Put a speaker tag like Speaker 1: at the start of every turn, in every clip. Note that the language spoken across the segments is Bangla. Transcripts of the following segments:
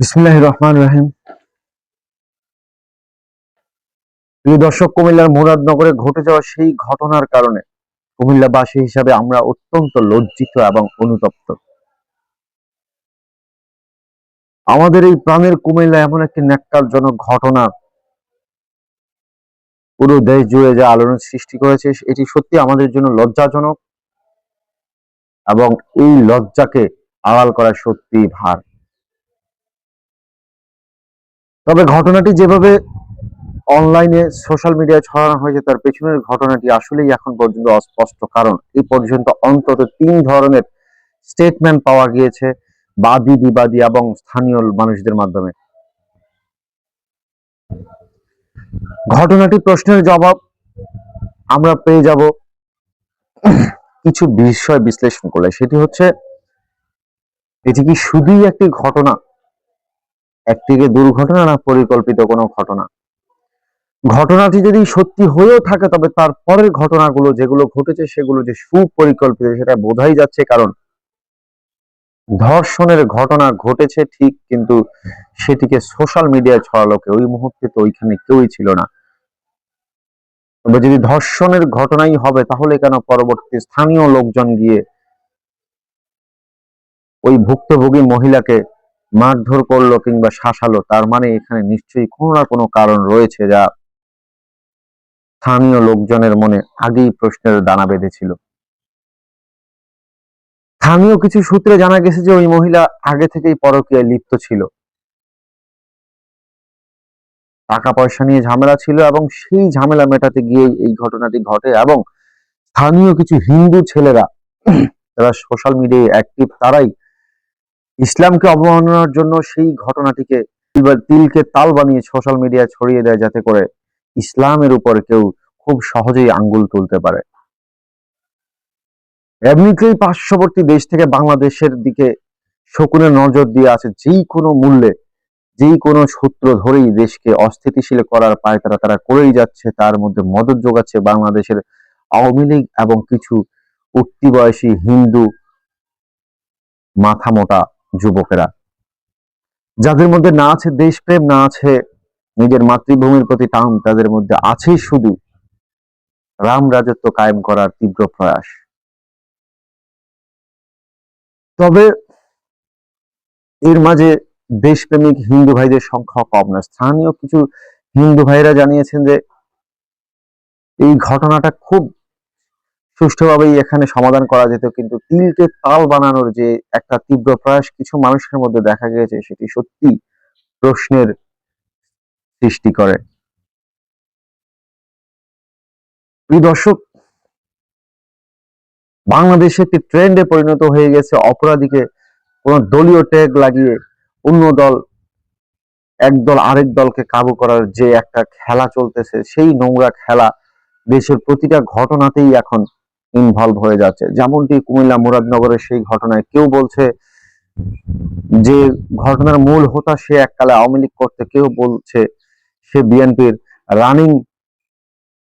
Speaker 1: বিসমিল্লাহ রহমান রহিম। প্রিয় দর্শক, কুমিল্লার মুরাদনগরে ঘটে যাওয়া সেই ঘটনার কারণে কুমিল্লাবাসী হিসাবে আমরা অত্যন্ত লজ্জিত এবং অনুতপ্ত। আমাদের এই প্রাণের কুমিল্লা এমন একটি ন্যাক্কারজনক ঘটনা। পুরো দেশ জুড়ে যা আলোড়ন সৃষ্টি করেছে, এটি সত্যি আমাদের জন্য লজ্জাজনক এবং এই লজ্জাকে আড়াল করা সত্যি ভার। তবে ঘটনাটি যেভাবে অনলাইনে সোশ্যাল মিডিয়ায় ছড়ানো হয়েছে, তার পেছনের ঘটনাটি আসলেই এখন পর্যন্ত অস্পষ্ট। কারণ এই পর্যন্ত অন্তত তিন ধরনের স্টেটমেন্ট পাওয়া গিয়েছে, বাদী, বিবাদী এবং স্থানীয় মানুষদের মাধ্যমে। ঘটনাটি প্রশ্নের জবাব আমরা পেয়ে যাব কিছু বিষয় বিশ্লেষণ করলে। সেটি হচ্ছে, এটি কি শুধুই একটি ঘটনা? একদিকে দুর্ঘটনা না পরিকল্পিত কোনো ঘটনা। ঘটনাটি যদি সত্যি হয়েও থাকে, তবে তার পরের ঘটনাগুলো যেগুলো ঘটেছে, সেগুলো যে সুপরিকল্পিত, সেটা বোঝাই যাচ্ছে কারণ ধর্ষণের ঘটনা ঘটেছে ঠিক, কিন্তু সেটিকে সোশ্যাল মিডিয়ায় ছড়ালো কেউ। ওই মুহূর্তে তো ওইখানে কেউই ছিল না। তবে যদি ধর্ষণের ঘটনাই হবে, তাহলে কেন পরবর্তী স্থানীয় লোকজন গিয়ে ওই ভুক্তভোগী মহিলাকে মারধর করল কিংবা শাসালো, তার মানে এখানে নিশ্চয়ই কোনো না কোনো কারণ রয়েছে যা স্থানীয় লোকজনের মনে আগেই প্রশ্নের দানা বেঁধেছিল। স্থানীয় কিছু সূত্রে জানা গেছে যে ওই মহিলা আগে থেকেই পরকীয়ায় লিপ্ত ছিল। টাকা পয়সা নিয়ে ঝামেলা ছিল এবং সেই ঝামেলা মেটাতে গিয়ে এই ঘটনাটি ঘটে এবং স্থানীয় কিছু হিন্দু ছেলেরা, যারা সোশ্যাল মিডিয়ায় অ্যাক্টিভ, তারাই ইসলামকে অবমাননার জন্য সেই ঘটনাটিকে তিলকে তাল বানিয়ে সোশ্যাল মিডিয়া ছড়িয়ে দেয় যাতে করে ইসলামের উপর কেউ খুব সহজেই আঙ্গুল তুলতে পারে। এমনিতেই পার্শ্ববর্তী দেশ থেকে বাংলাদেশের দিকে শকুনের নজর দিয়ে আছে যেই কোনো মূল্যে, যেই কোনো সূত্র ধরেই দেশকে অস্থিতিশীল করার পায় তারা তারা করেই যাচ্ছে, তার মধ্যে মদত যোগাচ্ছে বাংলাদেশের আওয়ামী লীগ এবং কিছু উঠতি বয়সী হিন্দু মাথা মোটা যুবকেরা। যাদের মধ্যে না আছে দেশপ্রেম, না আছে নিজের মাতৃভূমির প্রতি টান, তাদের মধ্যে আছেই শুধু রাম রাজত্ব কায়েম করার তীব্র প্রয়াস। তবে এর মাঝে দেশপ্রেমিক হিন্দু ভাইদের সংখ্যা কম না স্থানীয় কিছু হিন্দু ভাইরা জানিয়েছেন যে এই ঘটনাটা খুব সুষ্ঠুভাবেই এখানে সমাধান করা যেত, কিন্তু তিলকে তাল বানানোর যে একটা তীব্র প্রয়াস কিছু মানুষের মধ্যে দেখা গিয়েছে, সেটি সত্যি প্রশ্নের সৃষ্টি করে। দর্শক, বাংলাদেশে একটি ট্রেন্ডে পরিণত হয়ে গেছে, অপরাধীকে কোন দলীয় ট্যাগ লাগিয়ে অন্য দল, এক দল আরেক দলকে কাবু করার যে একটা খেলা চলতেছে, সেই নোংরা খেলা দেশের প্রতিটা ঘটনাতেই এখন ইনভলভ হয়ে যাচ্ছে। যেমনটি কুমিল্লা মুরাদনগরের সেই ঘটনায় কেউ বলছে যে ঘটনার মূল হোতা সে এককালে আওয়ামী লীগ করতে কেউ বলছে সে বিএনপির রানিং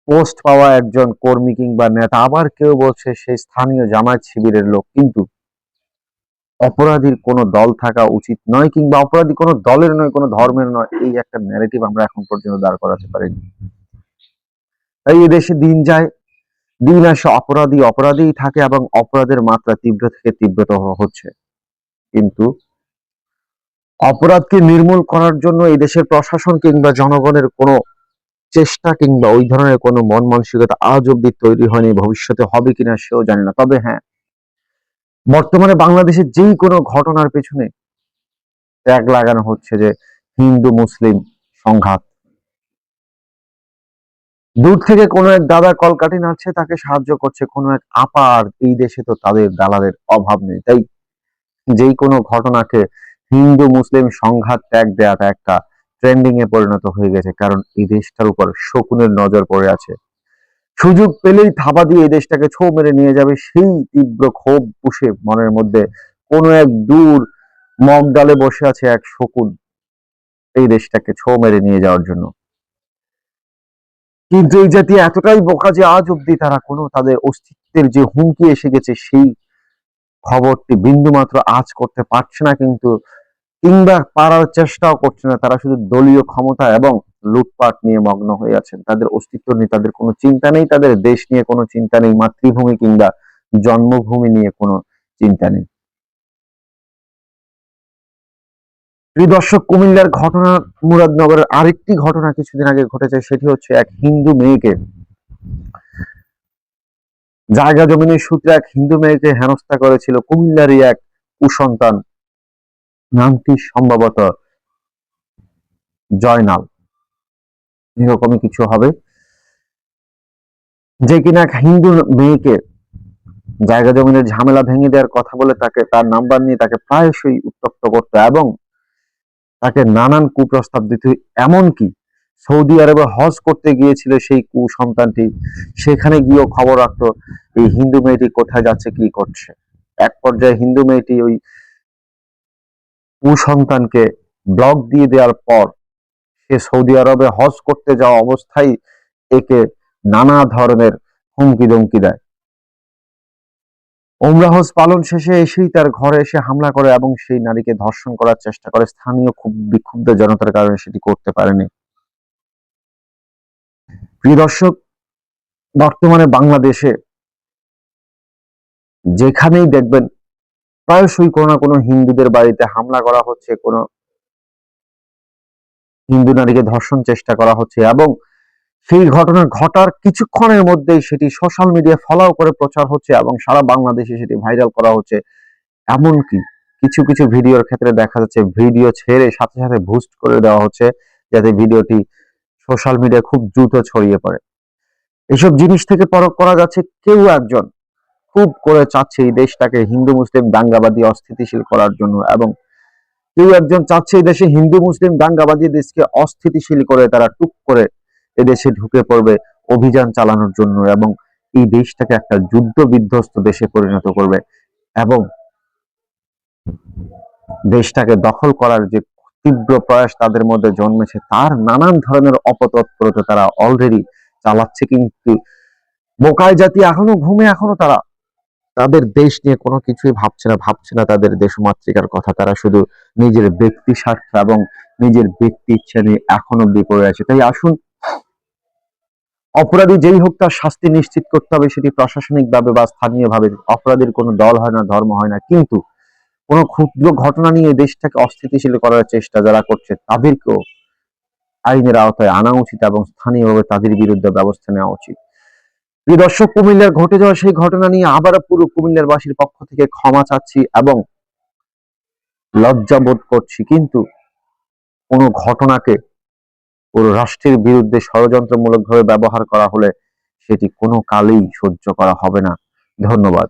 Speaker 1: পোস্ট পাওয়া একজন কর্মী কিংবা নেতা। আবার কেউ বলছে সে স্থানীয় জামায়াত শিবিরের লোক। কিন্তু অপরাধীর কোনো দল থাকা উচিত নয় কিংবা অপরাধী কোনো দলের নয়, কোনো ধর্মের নয়, এই একটা ন্যারেটিভ আমরা এখন পর্যন্ত দাঁড় করাতে পারিনি। তাই এদেশে দিন যায় দিন আসে অপরাধী, অপরাধীই থাকে এবং অপরাধের মাত্রা তীব্র থেকে তীব্রতর হচ্ছে। কিন্তু অপরাধকে নির্মূল করার জন্য এই দেশের প্রশাসন কিংবা জনগণের কোনো চেষ্টা কিংবা ওই ধরনের কোনো মন মানসিকতা আজ অব্দি তৈরি হয়নি, ভবিষ্যতে হবে কিনা সেও জানি না। তবে হ্যাঁ বর্তমানে বাংলাদেশে যেই কোনো ঘটনার পেছনে ট্যাগ লাগানো হচ্ছে যে হিন্দু, মুসলিম সংঘাত। দূর থেকে কোনো এক দাদা কলকাঠি নাড়ছে, তাকে সাহায্য করছে কোনো এক আপার। এই দেশে তো তাদের দালালের অভাব নেই। তাই যেই কোনো ঘটনাকে হিন্দু মুসলিম সংঘাত ট্যাগ দেওয়াটা একটা ট্রেন্ডিং এ পরিণত হয়ে গেছে, কারণ এই দেশটার উপর শকুনের নজর পড়ে আছে। সুযোগ পেলেই থাবা দিয়ে এই দেশটাকে ছো মেরে নিয়ে যাবে সেই তীব্র ক্ষোভ পুষে মনের মধ্যে কোনো এক দূর মগডালে বসে আছে এক শকুন এই দেশটাকে ছো মেরে নিয়ে যাওয়ার জন্য। কিন্তু এই জাতি এতটাই বোকা যে আজ অব্দি তারা কোনো তাদের অস্তিত্বের যে হুমকি এসে গেছে, সেই খবরটি বিন্দুমাত্র আজ করতে পারছে না কিন্তু কিংবা পারার চেষ্টাও করছে না। তারা শুধু দলীয় ক্ষমতা এবং লুটপাট নিয়ে মগ্ন হয়ে আছেন। তাদের অস্তিত্ব নিয়ে তাদের কোনো চিন্তা নেই, তাদের দেশ নিয়ে কোনো চিন্তা নেই, মাতৃভূমি কিংবা জন্মভূমি নিয়ে কোনো চিন্তা নেই। প্রিয় দর্শক, কুমিল্লার ঘটনা মুরাদনগরের আরেকটি ঘটনা কিছুদিন আগে ঘটেছে, সেটি হচ্ছে এক হিন্দু মেয়েকে, জায়গা জমিনের সূত্রে এক হিন্দু মেয়েকে হেনস্থা করেছিল কুমিল্লারই এক কুসন্তান, নামটি সম্ভবত জয়নাল। এরকমই কিছু হবে। যে কিনা এক হিন্দু মেয়েকে জায়গা জমিনের ঝামেলা ভেঙে দেওয়ার কথা বলে তাকে তার নাম্বার নিয়ে তাকে প্রায়শই উত্তপ্ত করতো এবং তাকে নানান কুপ্রস্তাব দিত এমনকি সৌদি আরবে হজ করতে গিয়েছিল সেই কুসন্তানটি। সেখানে গিয়েও খবর রাখতো, এই হিন্দু মেয়েটি কোথায় যাচ্ছে, কি করছে? এক পর্যায়ে হিন্দু মেয়েটি ওই কুসন্তানকে ব্লক দিয়ে দেওয়ার পর সে সৌদি আরবে হজ করতে যাওয়া অবস্থায় একে নানা ধরনের হুমকি ধমকি দেয়। ওমরা পালন শেষে এসেই তার ঘরে এসে হামলা করে এবং সেই নারীকে ধর্ষণ করার চেষ্টা করে। স্থানীয় খুব বিক্ষুব্ধ জনতার কারণে সেটি করতে পারেনি। প্রিয় দর্শক, বর্তমানে বাংলাদেশে যেখানেই দেখবেন প্রায়শই কোনো না কোনো হিন্দুদের বাড়িতে হামলা করা হচ্ছে, কোনো হিন্দু নারীকে ধর্ষণ চেষ্টা করা হচ্ছে এবং সেই ঘটনা ঘটার কিছুক্ষণের মধ্যেই সেটি সোশ্যাল মিডিয়া ফলো করে প্রচার হচ্ছে এবং সারা বাংলাদেশে সেটি ভাইরাল করা হচ্ছে। এমনকি কিছু কিছু ভিডিওর ক্ষেত্রে দেখা যাচ্ছে ভিডিও ছেড়ে সাথে সাথে বুস্ট করে দেওয়া হচ্ছে, যাতে ভিডিওটি সোশ্যাল মিডিয়া খুব দ্রুত ছড়িয়ে পড়ে। এসব জিনিস থেকে পরখ করা যাচ্ছে কেউ একজন খুব করে চাচ্ছে এই দেশটাকে হিন্দু, মুসলিম, দাঙ্গাবাদী, অস্থিতিশীল করার জন্য এবং কেউ একজন চাচ্ছে এই দেশে হিন্দু, মুসলিম, দাঙ্গাবাদী দেশকে অস্থিতিশীল করে তারা টুক করে এদেশে ঢুকে পড়বে অভিযান চালানোর জন্য এবং এই দেশটাকে একটা যুদ্ধ বিধ্বস্ত দেশে পরিণত করবে এবং দেশটাকে দখল করার যে তীব্র প্রয়াস তাদের মধ্যে জন্মেছে, তার নানান ধরনের অপতৎপরতা তারা অলরেডি চালাচ্ছে কিন্তু বোকায় জাতি এখনও ঘুমে, এখনও তারা তাদের দেশ নিয়ে কোনো কিছুই ভাবছে না ভাবছে না তাদের দেশমাতৃকার কথা। তারা শুধু নিজের ব্যক্তি স্বার্থ এবং নিজের ব্যক্তি ইচ্ছা নিয়ে এখনও অব্দি আছে। তাই আসুন অপরাধী যেই হোক তার শাস্তি নিশ্চিত করতে হবে, সেটি প্রশাসনিক ভাবে বা স্থানীয় ভাবে অপরাধীর কোনো দল হয় না, ধর্ম হয় না। কিন্তু কোনো ক্ষুদ্র ঘটনা নিয়ে দেশটাকে অস্থিতিশীল করার চেষ্টা যারা করছে, তাদেরকেও আইনের আওতায় আনা উচিত এবং স্থানীয়ভাবে তাদের বিরুদ্ধে ব্যবস্থা নেওয়া উচিত। প্রিয় দর্শক, কুমিল্লার ঘটে যাওয়া সেই ঘটনা নিয়ে আবারও পুরো কুমিল্লার বাসীর পক্ষ থেকে ক্ষমা চাচ্ছি এবং লজ্জা বোধ করছি। কিন্তু কোনো ঘটনাকে পুরো রাষ্ট্রের বিরুদ্ধে ষড়যন্ত্রমূলকভাবে ব্যবহার করা হলে সেটি কোনো কালেই সহ্য করা হবে না। ধন্যবাদ।